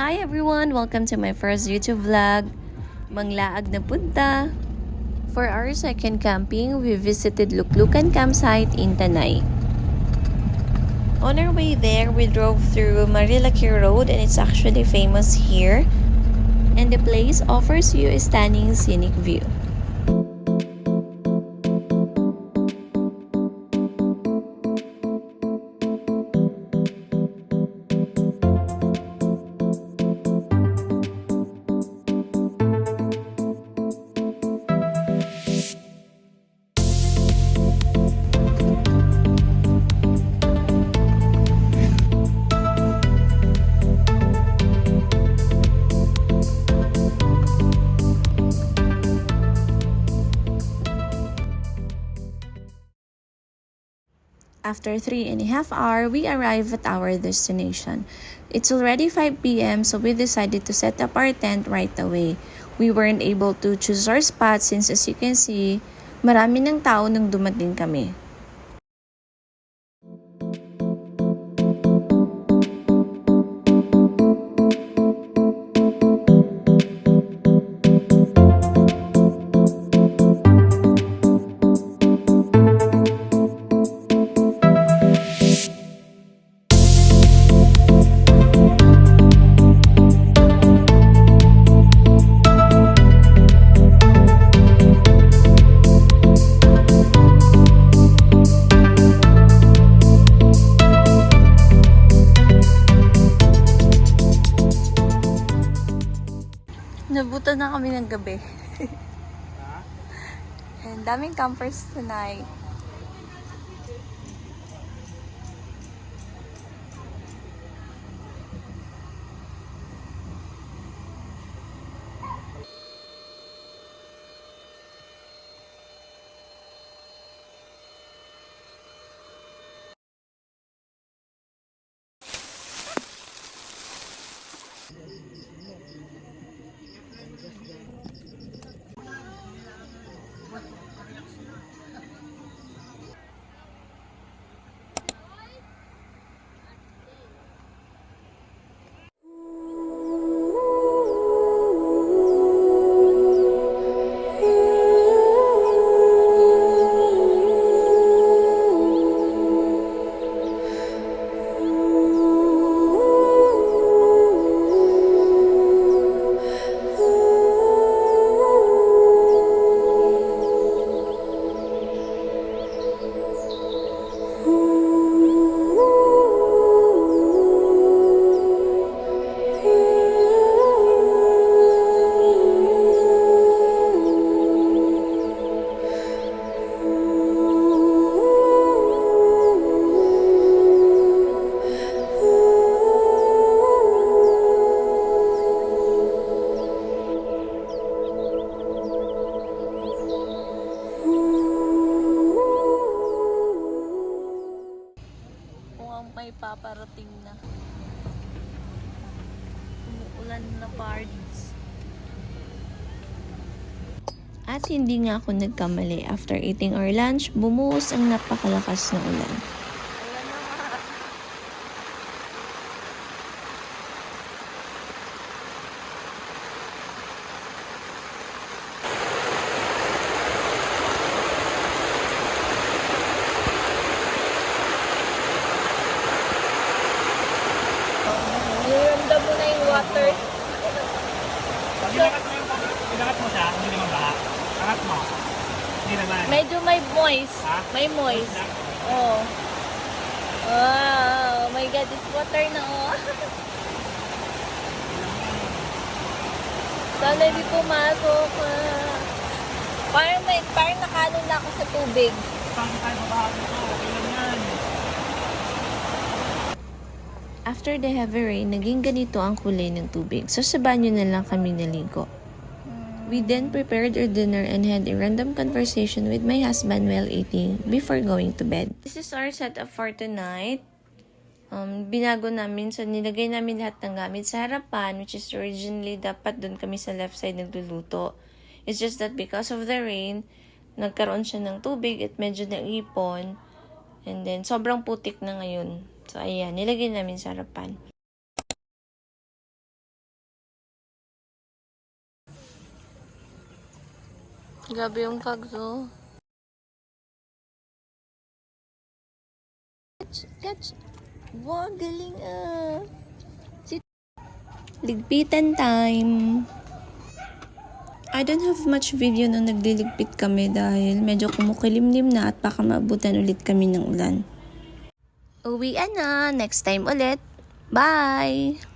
Hi everyone! Welcome to my first YouTube vlog. Manglaag na punta. For our second camping, we visited Luklukan Campsite in Tanay. On our way there, we drove through Marilaki Road and it's actually famous here. And the place offers you a stunning scenic view. After three and a half hour, we arrive at our destination. It's already 5 p.m. so we decided to set up our tent right away. We weren't able to choose our spot since as you can see, marami ng tao nung dumating kami. Nabutan na kami ng gabi. And daming campers tonight. Paparating na. Umuulan na parties. At hindi nga ako nagkamali. After eating our lunch, bumuhos ang napakalakas na ulan. Niramdam mo na yung water. Pag inakat mo yung mo siya, hindi naman baha. Angat mo. Hindi naman. Medyo may moist. Ha? May moist. Na? Oh. Wow. Oh my God, it's water na oh. Sana hindi pumasok. ah. Parang, may, parang nakano na ako sa tubig. Paano tayo babaha dito? After the heavy rain, naging ganito ang kulay ng tubig. So sa banyo na lang kami naligo. We then prepared our dinner and had a random conversation with my husband while eating before going to bed. This is our setup for tonight. Um, binago namin, so nilagay namin lahat ng gamit sa harapan, which is originally dapat doon kami sa left side nagluluto. It's just that because of the rain, nagkaroon siya ng tubig at medyo naipon. And then, sobrang putik na ngayon. So, ayan, nilagay namin sa harapan. Grabe yung kagzo. Catch, catch. Wow, galing ah. Ligpitan time. I don't have much video nung nagliligpit kami dahil medyo kumukilimlim na at baka maabutan ulit kami ng ulan. Uwi na. Next time ulit. Bye!